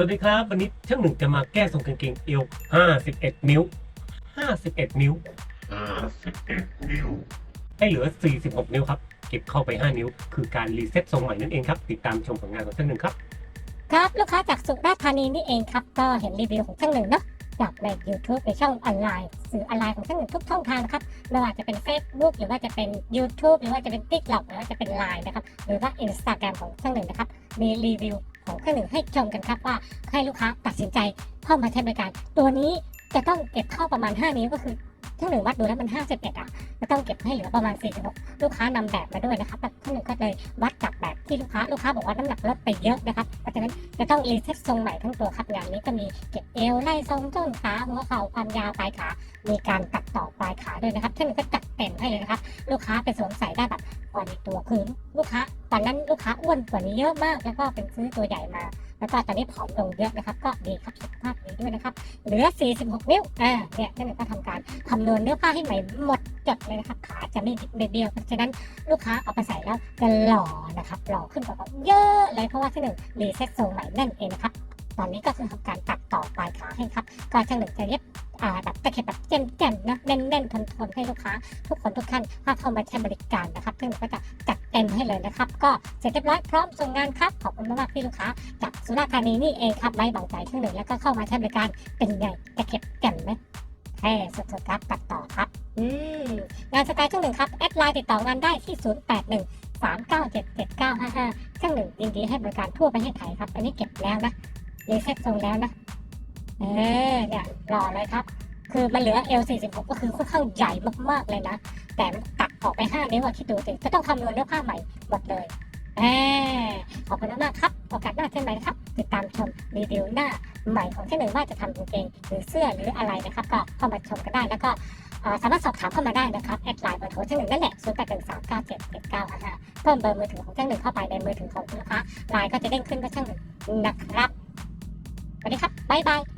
สวัสดีครับ วันนี้ช่างหนึ่งจะมาแก้ทรงกางเกงเอว 51 นิ้ว 51 นิ้วห้าสิบเอ็ดนิ้ว ให้เหลือ 46 นิ้วครับ เก็บเข้าไป 5 นิ้ว คือการรีเซ็ตทรงใหม่นั่นเองครับ ติดตามชมผลงานของช่างหนึ่งครับ ครับลูกค้าจากสุราษฎร์ธานีนี่เองครับ ก็เห็นรีวิวของช่างหนึ่งเนาะจากใน YouTube ในช่องออนไลน์ สื่อออนไลน์ของช่างหนึ่งทุกช่องทางนะครับไม่ว่าจะเป็น Facebook หรือว่าจะเป็น YouTube หรือว่าจะเป็น TikTok หรือว่าจะเป็น Line นะครับ หรือว่า Instagram ของช่างหนึ่งนะครับ มีรีวิว ของช่างหนึ่งให้ชมกันครับว่าให้ลูกค้าตัดสินใจเข้ามาใช้บริการ ตัวนี้จะต้องเก็บเข้าประมาณ 5 นิ้วก็คือช่างหนึ่งวัดดูแล้วมัน51อะจะต้องเก็บให้เหลือประมาณ46ลูกค้านำแบบมาด้วยนะครับแบบช่างหนึ่งก็เลยวัดจากแบบที่ลูกค้าลูกค้าบอกว่าน้ำหนักลดไปเยอะนะครับเพราะฉะนั้นจะต้องรีเซ็ตทรงใหม่ทั้งตัวครับงานนี้ก็มีเก็บเอวไล่ทรงต้นขาหัวเข่าความยาวปลายขามีการตัดต่อปลายขาด้วยนะครับท่านก็จัดเต็มให้เลยนะครับ ลูกค้าไปสวมใส่ได้แบบพอดีตัวคือลูกค้าตอนนั้นลูกค้าอ้วนกว่านี้เยอะมาก แล้วก็เป็นซื้อตัวใหญ่มา แล้วก็ตอนนี้ผอมลงเยอะนะครับ ก็ดีครับสุขภาพดีด้วยนะครับ เหลือ 46 นิ้วอ่าเนี่ยท่านก็ทำการคำนวณเนื้อผ้าให้ใหม่หมดจดเลยนะครับขาจะไม่บิดเบี้ยวเพราะฉะนั้นลูกค้าเอาไปใส่แล้วจะหล่อนะครับหล่อขึ้นกว่าเก่าเยอะเลยเพราะว่าที่หนึ่งรีเซ็ตทรงใหม่นั่นเองนะครับตอนนี้ก็คือทำการตัดต่อปลายขาให้ครับ ก็ช่างหนึ่งจะเย็บ อ่าแบบตะเข็บแบบเจ่มๆนะแน่นๆทนๆให้ลูกค้า ทุกคนทุกท่านถ้าเข้ามาใช้บริการนะครับช่างหนึ่งก็จะจัดเต็มให้เลยนะครับ ก็เสร็จเรียบร้อยพร้อมส่งงานครับขอบคุณมากๆที่ลูกค้าจากสุราษฎร์ธานีนี่เองครับไว้วาใจช่างหนึ่งแล้วก็เข้ามาใช้บริการเป็นไงตะเข็บแจ่มไหมแค่สุดๆครับตัดต่อครับอืมงานสไตล์ช่างหนึ่งครับแอดไลน์ติดต่องานได้ที่ 081 397 7955ช่างหนึ่งยินดีให้บริการทั่วประเทศไทยครับ อันนี้เก็บแล้วนะรีเซ็ตทรงแล้วนะ เออเนี่ย รอเลยครับ คือมันเหลือ L46 ก็คือค่อนข้างใหญ่มากๆเลยนะ แต่มันตัดออกไป 5 นิ้วอะคิดดูสิจะต้องคำนวณเนื้อผ้าใหม่หมดเลยแหมขอบคุณมากครับ โอกาสหน้าเช่นไรนะครับ ติดตามชมรีวิวหน้าใหม่ของเช่นหนึ่งว่าจะทำกางเกงหรือเสื้อหรืออะไรนะครับ ก็เข้ามาชมกันได้แล้วก็สามารถสอบถามเข้ามาได้นะครับ แอดไลน์เบอร์โทรเช่นหนึ่งนั่นแหละ0 8 1 3 9 7 7 9 5เพิ่มเบอร์มือถือของเช่นหนึ่งเข้าไปในมือถือของคุณลูกค้าไลน์ก็จะเด้งขึ้นว่าช่างหนึ่งนะครับสวัสดีครับบ๊ายบาย